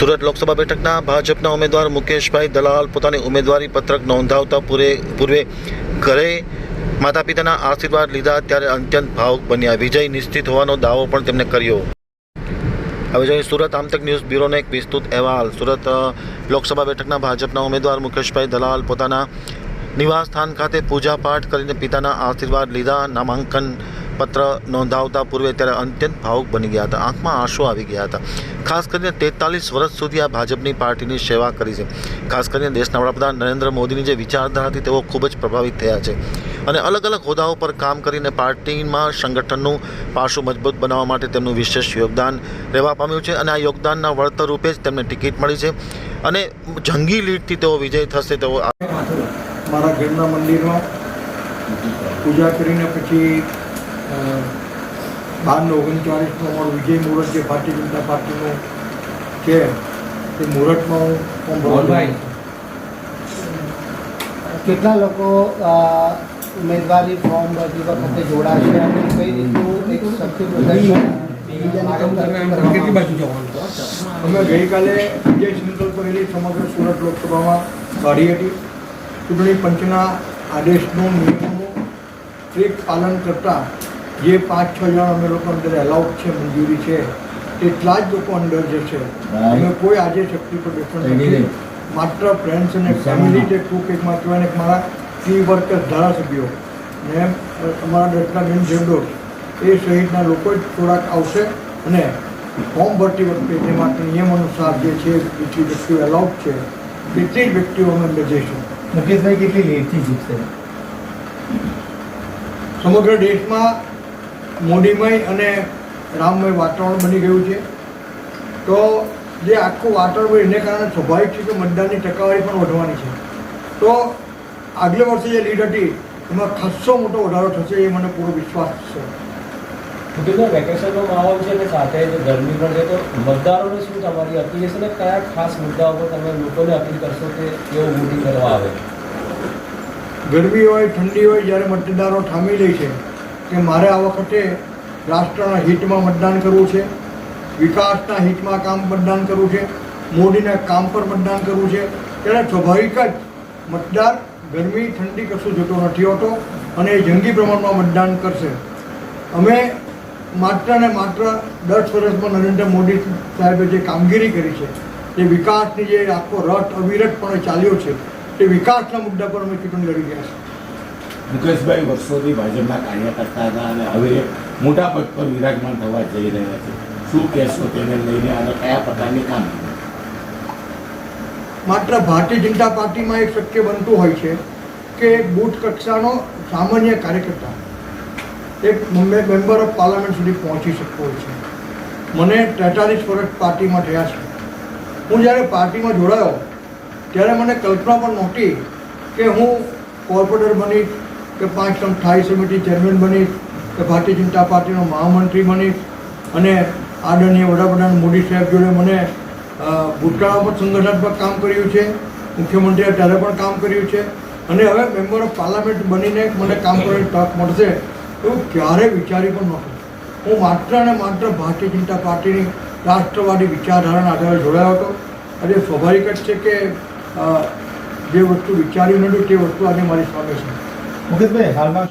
સુરત લોકસભા બેઠકના ભાજપના ઉમેદવાર મુકેશભાઈ દલાલ પોતાની ઉમેદવારી પત્રક નોંધાવતા પૂરે પૂર્વે ઘરે માતા પિતાના આશીર્વાદ લીધા ત્યારે અત્યંત ભાવુક બન્યા. વિજય નિશ્ચિત હોવાનો દાવો પણ તેમણે કર્યો. હવે જોઈએ સુરત આમતક ન્યૂઝ બ્યુરોનો એક વિસ્તૃત અહેવાલ. સુરત લોકસભા બેઠકના ભાજપના ઉમેદવાર મુકેશભાઈ દલાલ પોતાના નિવાસ સ્થાન ખાતે પૂજા પાઠ કરીને પિતાના આશીર્વાદ લીધા. નામાંકન પત્ર નોંધાવતા પૂર્વે ત્યારે અત્યંત ભાવુક બની ગયા હતા. આંખમાં આંસુ આવી ગયા હતા. ખાસ કરીને તેતાલીસ વર્ષ સુધી આ ભાજપની પાર્ટીની સેવા કરી છે. ખાસ કરીને દેશના વડાપ્રધાન નરેન્દ્ર મોદીની જે વિચારધારાથી તેઓ ખૂબ જ પ્રભાવિત થયા છે. અને અલગ અલગ હોદ્દાઓ પર કામ કરીને પાર્ટીમાં સંગઠનનું પાસું મજબૂત બનાવવા માટે તેમનું વિશેષ યોગદાન રહેવા પામ્યું છે અને આ યોગદાનના વળતર રૂપે જ તેમને ટિકિટ મળી છે. અને જંગી લીડથી તેઓ વિજય થશે તેઓ મારા ઘરના મંદિરમાં પૂજા કરીને પછી બારને ઓગણચાળીસનો અમારો વિજય મુહૂર્ત જે ભારતીય જનતા પાર્ટીનો છે તે મુહૂર્તમાં હું છું. કેટલા લોકો ઉમેદવારી ફોર્મ ભરતી વખતે જોડાશે અને કઈ રીતનું એક શક્તિ પ્રદર્શન અમે ગઈકાલે વિજય સંકલ્પ રેલી સમગ્ર સુરત લોકસભામાં કાઢી હતી. ચૂંટણી પંચના આદેશનું નિયમોનું સ્ટ્રિક્ટ પાલન કરતા જે પાંચ છ જણ અમે લોકો અંદર એલાઉડ છે મંજૂરી છે તેટલા જ લોકો અંદર જશે અમે કોઈ આજે શક્તિ પ્રદર્શન નથી. માત્ર ફ્રેન્ડ્સ અને ફેમિલી જે કુક એક માત્ર અને મારા ટી વર્કર્સ ધારાસભ્યો ને અમારા દત્તાબેન જેવડો એ સહિતના લોકો જ થોડાક આવશે અને ફોર્મ ભરતી વખતે જે માટે નિયમ અનુસાર જે છે જેટલી વ્યક્તિઓ એલાઉડ છે તેટલી જ વ્યક્તિઓ અમે અંદર જઈશું. મુકેશભાઈ કેટલી લેટથી જીતશે સમગ્ર દેશમાં મોદીમય અને રામમય વાતાવરણ બની ગયું છે. તો જે આખું વાતાવરણ એને કારણે સ્વાભાવિક છે કે મતદાનની ટકાવારી પણ વધવાની છે. તો આગલે વર્ષે જે લીડ હતી એમાં ખાસ્સો મોટો વધારો થશે એ મને પૂરો વિશ્વાસ છે. મુકેશભાઈ વેકેશનનો માહોલ છે અને સાથે જે ગરમી પણ છે તો મતદારોને શું તમારી અપીલ છે ને કયા ખાસ મુદ્દાઓ પર તમે લોકોને અપીલ કરશો કે તેઓ વોટિંગ કરવા આવે? ગરમી હોય ઠંડી હોય જ્યારે મતદારો થામી લે છે કે મારે આ વખતે રાષ્ટ્રના હિતમાં મતદાન કરવું છે, વિકાસના હિતમાં કામ મતદાન કરવું છે, મોદીના કામ પર મતદાન કરવું છે, ત્યારે સ્વાભાવિક જ મતદાર ગરમી, ઠંડી કશું જતો નથી હોતો અને એ જંગી પ્રમાણમાં મતદાન કરશે. અમે માત્ર ને માત્ર દસ વર્ષમાં નરેન્દ્ર મોદી સાહેબે જે કામગીરી કરી છે તે વિકાસની જે આખો રથ અવિરતપણે ચાલ્યો છે, તે વિકાસના મુદ્દા પર અમે ચૂંટણી લડી રહ્યા છીએ. મુકેશભાઈ વર્ષોથી ભાજપના કાર્યકર્તા હતા અને હવે મોટા પદ પર વિરાજમાન થવા જઈ રહ્યા છે. શું કહેશો તેને લઈને અને કયા પ્રકારની કામ? માત્ર ભારતીય જનતા પાર્ટીમાં એક શક્ય બનતું હોય છે કે બૂથ કક્ષાનો સામાન્ય કાર્યકર્તા એક મેમ્બર ઓફ પાર્લામેન્ટ સુધી પહોંચી શકતો હોય છે. મને તેતાલીસ વર્ષ પાર્ટીમાં થયા છે. હું જ્યારે પાર્ટીમાં જોડાયો, ત્યારે મને કલ્પના પણ નહોતી કે હું કોર્પોરેટર બનીશ કે પાંચ ટર્મ સ્થાયી સમિતિ ચેરમેન બનીશ, કે ભારતીય જનતા પાર્ટીનો મહામંત્રી બનીશ, અને આદરણીય વડાપ્રધાન મોદી સાહેબ જોડે મને ભૂતકાળમાં પણ સંગઠનાત્મક કામ કર્યું છે, મુખ્યમંત્રીએ ત્યારે પણ કામ કર્યું છે, અને હવે મેમ્બર ઓફ પાર્લામેન્ટ બનીને મને કામ કરવાની તક મળશે, એવું ક્યારેય વિચારી પણ નહોતું. હું માત્ર અને માત્ર ભારતીય જનતા પાર્ટીની રાષ્ટ્રવાદી વિચારધારાના આધારે જોડાયો હતો. અને સ્વાભાવિક જ છે કે જે વસ્તુ વિચાર્યું નહોતું તે વસ્તુ આજે મારી સામે છે. મુકેશભાઈ હાલમાં